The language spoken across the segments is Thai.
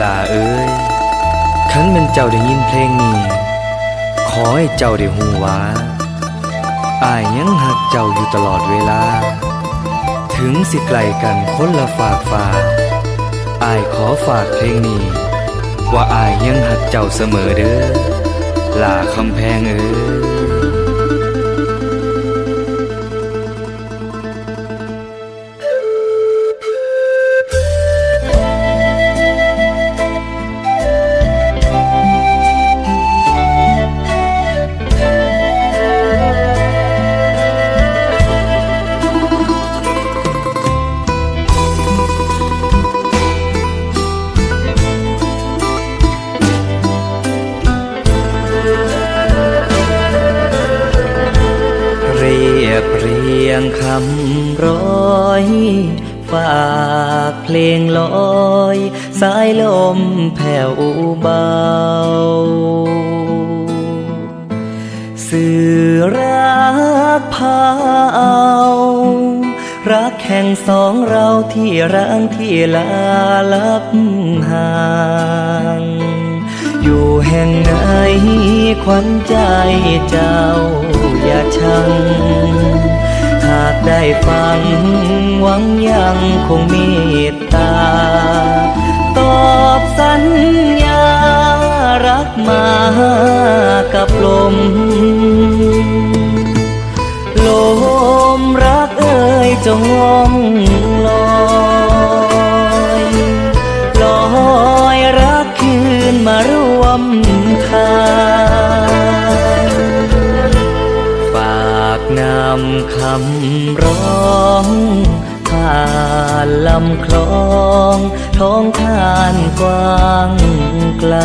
ลาเอ้ยคันเป็นเจ้าได้ยินเพลงนี้ ขอให้เจ้าได้หูว่าอายยังหักเจ้าอยู่ตลอดเวลา ถึงสิไกลกันคนละฝากฟ้าอายขอฝากเพลงนี้ ว่าอายยังหักเจ้าเสมอเด้อลาคำแพงเอ้ย ยบเรียงคำร้อยฝากเพลงลอย สายลมแผ่วเบา สื่อรักพาเอารักแห่งสองเราที่ร้างที่ลาลับห่างอยู่แห่งไหนขวัญใจเจ้าอย่าชัง ได้ฟังหวังยังคงมตตา ตอบสัญญารักมากับลม ลมรักเอ่ยจงล่องลอยลอยรักคืนมารวมทางำคำร้องผ่านลำคลองท้องทานกว้างไกล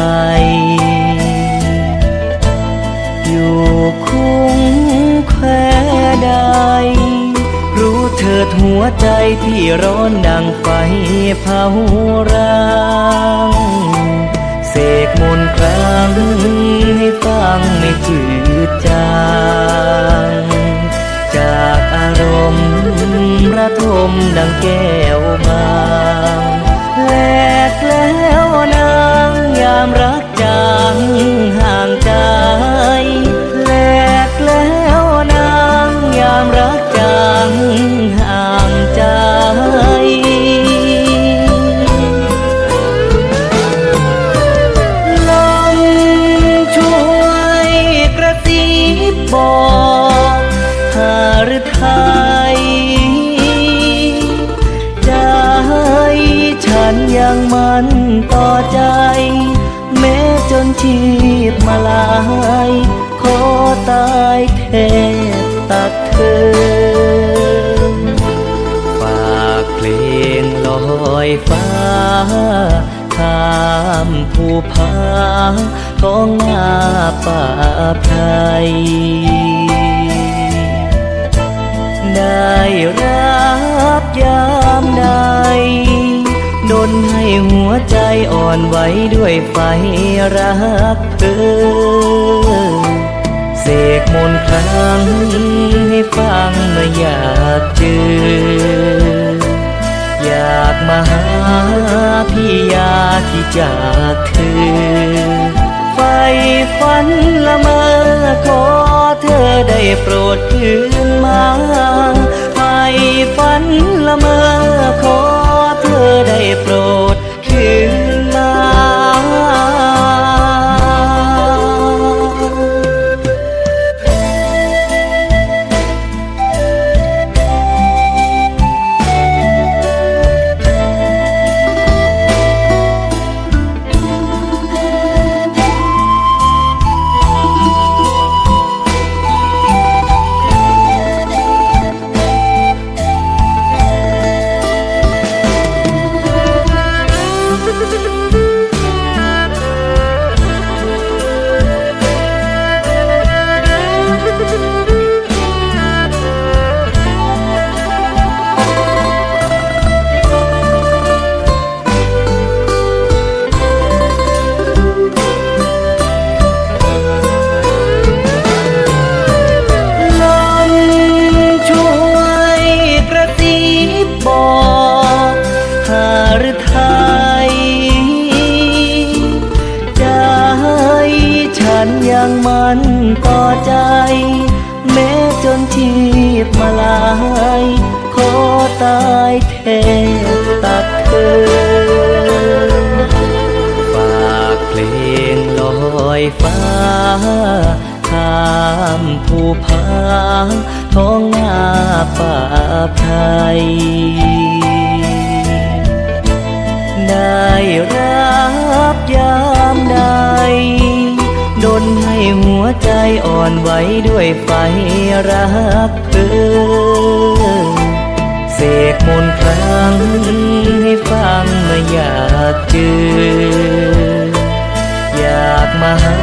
อยู่คุ้งแควใด รู้เถิดหัวใจที่ร้อนดังไฟเผาร้างเสกมนต์ครั้งให้ฟังไม่จืดจาง จากอารมณ์ระทมดังแก้วบางแลกแล้วนางยามรักจางหา ต่อใจ แม้จนชีพมาลาย ขอตายแทบตักเธอ ฝากเพลงลอยฟ้าข้ามภูผาท้องนาป่าไพรได้รับยามใดดนให้หัวใจ อ่อนไหวด้วยไฟรักเธอ เสกมนครั้งให้ฟังเมื่ออยากเจอ อยากมาหาพี่ยาที่จากเธอ ไฟฝันละเมอขอเธอได้โปรดคืนมาไฟฝันละเมอ กันย่งมันต่อใจ แม้จนทีบมาลาย ขอตายแทบตัดเธอ ฝากเพลงลอยฟ้าข้ามภูผาท้องนาป่าไทย อ่อนไหวด้วยไฟรักเธอ เสกมนต์ครั้งให้ฟังเมื่ออยากเจอ อยากมาหา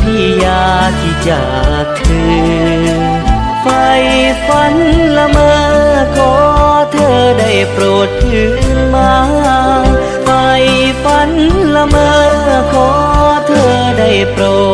พี่ยาที่จากเธอ ไฟฝันละเมอขอเธอได้โปรดถึงมาไฟฝันละเมอขอเธอได้โปรด